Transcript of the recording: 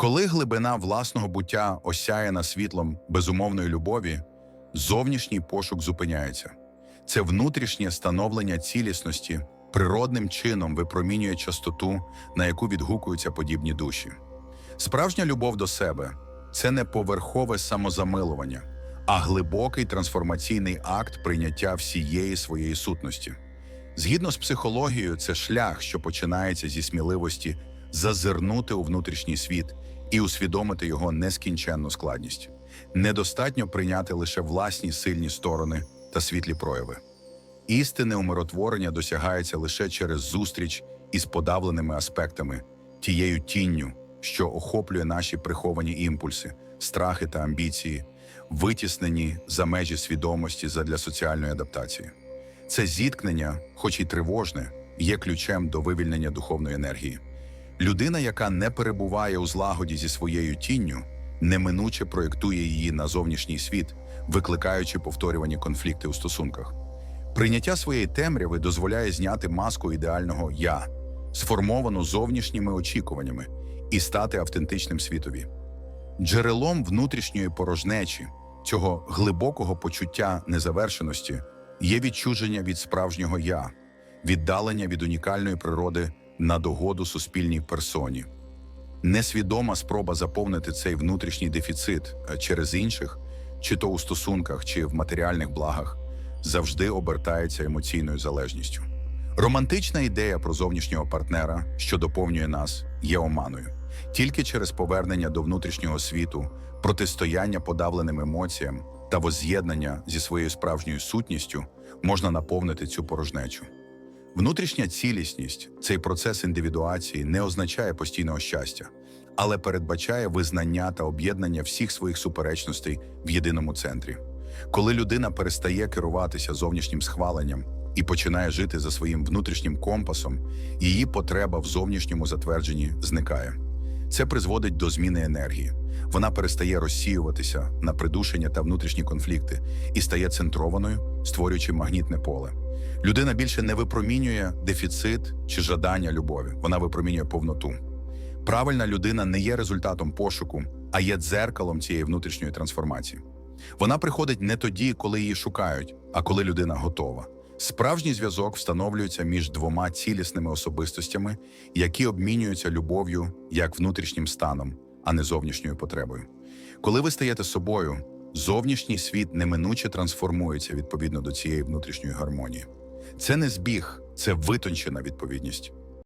Коли глибина власного буття осяяна світлом безумовної любові, зовнішній пошук зупиняється. Це внутрішнє становлення цілісності природним чином випромінює частоту, на яку відгукуються подібні душі. Справжня любов до себе це не поверхове самозамилування, а глибокий трансформаційний акт прийняття всієї своєї сутності. Згідно з психологією, це шлях, що починається зі сміливості зазирнути у внутрішній світ і усвідомити його нескінченну складність. Недостатньо прийняти лише власні сильні сторони та світлі прояви. Істинне умиротворення досягається лише через зустріч із подавленими аспектами, тією тінню, що охоплює наші приховані імпульси, страхи та амбіції, витіснені за межі свідомості задля соціальної адаптації. Це зіткнення, хоч і тривожне, є ключем до вивільнення духовної енергії. Людина, яка не перебуває у злагоді зі своєю тінню, неминуче проєктує її на зовнішній світ, викликаючи повторювані конфлікти у стосунках. Прийняття своєї темряви дозволяє зняти маску ідеального я, сформовану зовнішніми очікуваннями, і стати автентичним світові. Джерелом внутрішньої порожнечі, цього глибокого почуття незавершеності, є відчуження від справжнього я, віддалення від унікальної природи на догоду суспільній персоні. Несвідома спроба заповнити цей внутрішній дефіцит е, через інших, чи то у стосунках, чи в матеріальних благах, завжди обертається емоційною залежністю. Романтична ідея про зовнішнього партнера, що доповнює нас, є оманою. Тільки через повернення до внутрішнього світу, протистояння подавленим емоціям та возз'єднання зі своєю справжньою сутністю можна наповнити цю порожнечу. Внутрішня цілісність, цей процес індивідуації не означає постійного щастя, але передбачає визнання та об'єднання всіх своїх суперечностей в єдиному центрі. Коли людина перестає керуватися зовнішнім схваленням і починає жити за своїм внутрішнім компасом, її потреба в зовнішньому затвердженні зникає. Це призводить до зміни енергії. Вона перестає розсіюватися на придушення та внутрішні конфлікти і стає центрованою, створюючи магнітне поле. Людина більше не випромінює дефіцит чи жадання любові, вона випромінює повноту. Правильна людина не є результатом пошуку, а є дзеркалом цієї внутрішньої трансформації. Вона приходить не тоді, коли її шукають, а коли людина готова. Справжній зв'язок встановлюється між двома цілісними особистостями, які обмінюються любов'ю як внутрішнім станом, а не зовнішньою потребою. Коли ви стаєте собою, зовнішній світ неминуче трансформується відповідно до цієї внутрішньої гармонії. Це не збіг, це витончена відповідність.